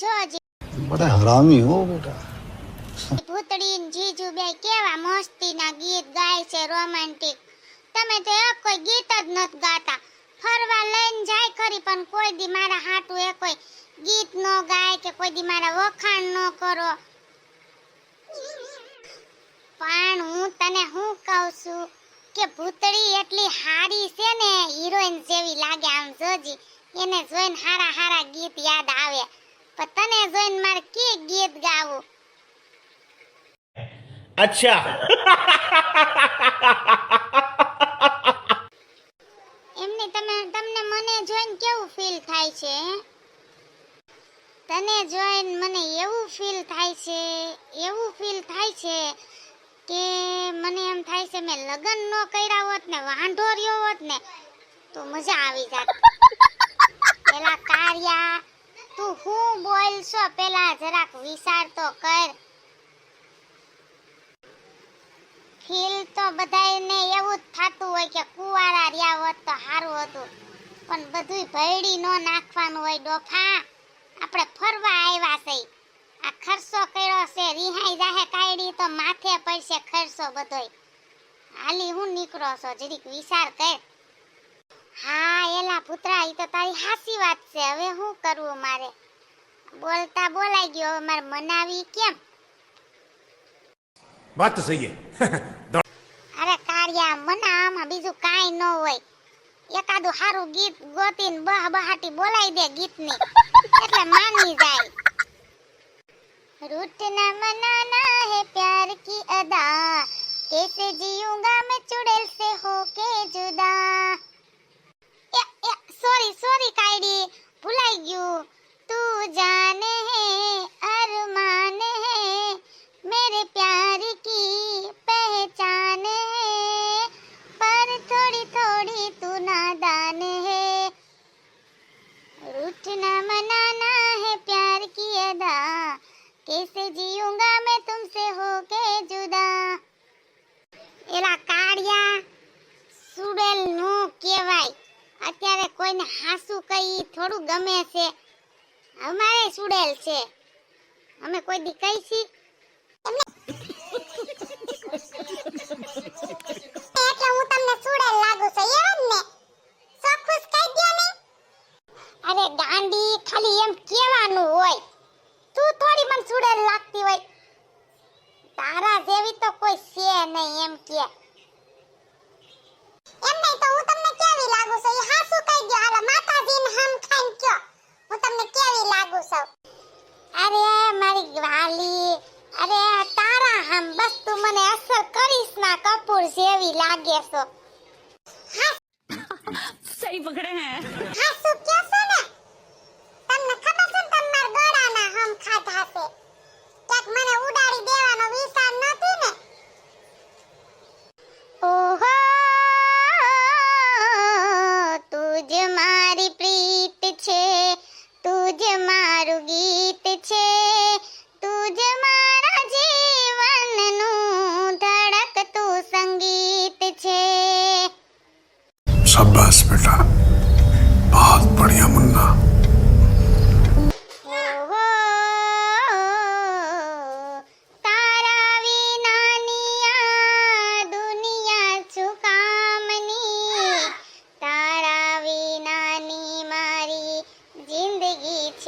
છો હજી હરામી હો બેટા. ભૂતડી જીજુ બે કેવા મસ્તી ના ગીત ગાય છે રોમેન્ટિક તમે તો એક કોઈ ગીત જ નત ગાતા. ફરવા લઈને જાય ખરી પણ કોઈ દી મારા હાટુ એ કોઈ ગીત ન ગાય કે કોઈ દી મારા વખાણ ન કરો. પણ હું તને હું કહું છું કે ભૂતળી એટલી હારી છે ને હિરોઈન જેવી લાગે આમ જોજી. એને જોઈને હારા હારા ગીત યાદ આવે. પતને જોઈન માર કે ગીત ગાવો? અચ્છા. એમને તમે તમને મને જોઈન કેવું ફીલ થાય છે? તને જોઈન મને એવું ફીલ થાય છે એવું ફીલ થાય છે કે મને એમ થાય છે મેં લગ્ન ન કર્યા હોત ને વાંઢો રહ્યો હોત ને તો મજા આવી જાત. પેલા કાર્યા તું હું બોલશો? પેલા જરાક વિચાર તો કર. ફીલ તો બધાયને એવું જ થતું હોય કે કુવારા રહ્યા હોત તો સારું હતું. પણ બધુંય ભયડી નો નાખવાનું હોય ડોફા. આપણે ફરવા આવ્યા છે. આ ખર્ચો કર્યો છે, રિહાઈ જાહે કાયડી તો માથે પડશે ખર્ચો બધોય. હાલી હું નીકળો છો? જરીક વિચાર કર. હા એલા પુત્રા એ તો તારી હાસી વાત છે. હવે શું કરવું મારે? બોલતા બોલાઈ ગયો. મારે મનાવી કેમ? વાત તો સહી અરે કાળિયા મના આમાં બીજું કાંઈ ન હોય. એકાદું સારું ગીત ગોતીને બહ બહાટી બોલાઈ દે ગીતની. એટલે માની જાય. રૂઠના મનાના હે પ્યાર કી અદા. કેસે જીઉંગા મેં ચુડેલ સે હો કે જુદા. सॉरी सॉरी कायडी ભૂલાઈ ગયું તું જાને હે अरमान है मेरे प्यार की पहचान है पर थोड़ी थोड़ी तू नादान है रूठना मनाना है प्यार की अदा कैसे जीऊंगा मैं तुमसे होके जुदा એલા કાળિયા સુડેલ નો કહેવાય અત્યારે કોઈને હાસુ કઈ થોડું ગમે છે. અમારે સુડેલ છે. અમે કોઈ દી કઈ છી એટલે હું તમને સુડેલ લાગુ છું એમ ને ચોખ્ખું જ કહી દ્યો ને અરે ગાંડી ખાલી એમ કહેવાનું હોય તું થોડી મને સુડેલ લાગતી હોય તારા જેવી તો કોઈ છે નહીં એમ કે એમ નહીં તો હું તમને કેવી લાગુ છું એ હાસુ કહી દો હાલો માતાજીને હમ ખાઈને કયો હું તમને કેવી લાગુ છું અરે મારી વાલી અરે તારા હમ બસ તું મને અસર કરીશ ના કપૂર હસો સહી પકડે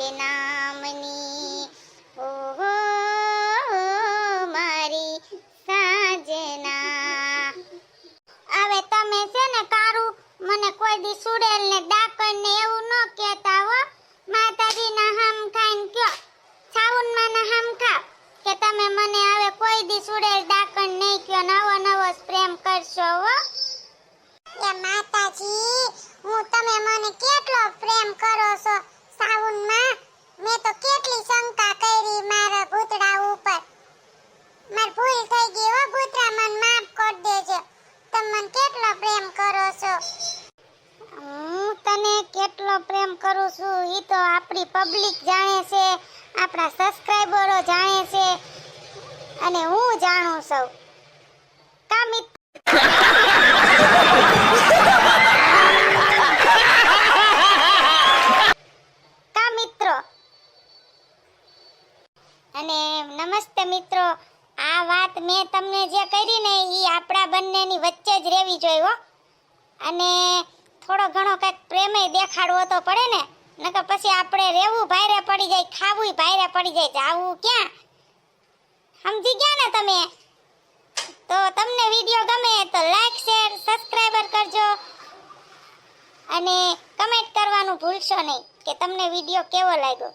છે નામની ઓહો મારી સાજના હવે તમે છે ને કારું મને કોઈ દી સુડેલ ને ડાકણ ને એવું ન કહેતા હો માતાજી ના હમ ખાઈને કયો છાઉનમાં ના હમ ખા કે તમે મને હવે કોઈ દી સુડેલ ડાકણ નહીં કયો નવો નવો પ્રેમ કરશો હો એ માતાજી હું તમે મને કેટલો પ્રેમ કરો છો સાવનમાં મેં તો કેટલી શંકા કરી મારા ભૂતડા ઉપર. માર ભૂલ થઈ ગઈ હો ભૂતરા મને માફ કર દેજો. તમે મને કેટલો પ્રેમ કરો છો? હું તને કેટલો પ્રેમ કરું છું એ તો આપણી પબ્લિક જાણે છે, આપણા સબસ્ક્રાઇબરો જાણે છે, અને હું જાણું છું. કા મિત્ર કા મિત્રો અને નમસ્તે મિત્રો આ વાત મેં તમને જે કરી ને એ આપણા બંનેની વચ્ચે જ રહેવી જોઈએ અને થોડો ઘણો કંઈક પ્રેમે દેખાડવો તો પડે ને, નકર પછી આપણે રહેવું ભારે પડી જાય, ખાવું ભારે પડી જાય, જાવું ક્યાં? સમજી ગયા ને તમે? તો તમને વીડિયો ગમે તો લાઈક શેર સબસ્ક્રાઇબર કરજો. અને કમેન્ટ કરવાનું ભૂલશો નહીં, કે તમને વીડિયો કેવો લાગ્યો?